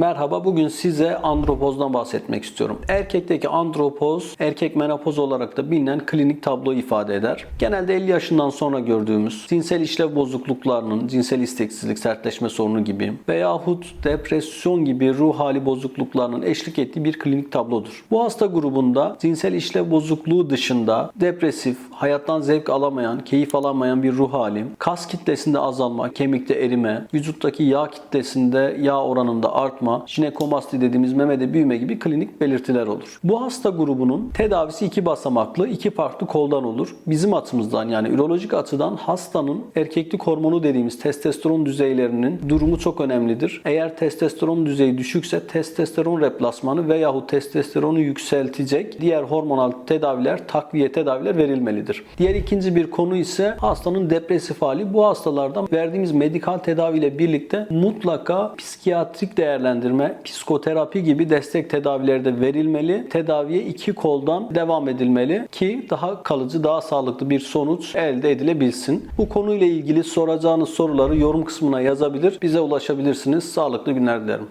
Merhaba, bugün size andropozdan bahsetmek istiyorum. Erkekteki andropoz, erkek menopoz olarak da bilinen klinik tablo ifade eder. Genelde 50 yaşından sonra gördüğümüz cinsel işlev bozukluklarının, cinsel isteksizlik, sertleşme sorunu gibi veyahut depresyon gibi ruh hali bozukluklarının eşlik ettiği bir klinik tablodur. Bu hasta grubunda cinsel işlev bozukluğu dışında depresif, hayattan zevk alamayan, keyif alamayan bir ruh hali, kas kitlesinde azalma, kemikte erime, vücuttaki yağ kitlesinde yağ oranında artma, jinekomasti dediğimiz memede büyüme gibi klinik belirtiler olur. Bu hasta grubunun tedavisi iki basamaklı, iki farklı koldan olur. Bizim açımızdan yani ürolojik açıdan hastanın erkeklik hormonu dediğimiz testosteron düzeylerinin durumu çok önemlidir. Eğer testosteron düzeyi düşükse testosteron replasmanı veyahut testosteronu yükseltecek diğer hormonal tedaviler, takviye tedaviler verilmelidir. Diğer ikinci bir konu ise hastanın depresif hali. Bu hastalardan verdiğimiz medikal tedaviyle birlikte mutlaka psikiyatrik değerlendirme, psikoterapi gibi destek tedavileri de verilmeli. Tedaviye iki koldan devam edilmeli ki daha kalıcı, daha sağlıklı bir sonuç elde edilebilsin. Bu konuyla ilgili soracağınız soruları yorum kısmına yazabilir, bize ulaşabilirsiniz. Sağlıklı günler dilerim.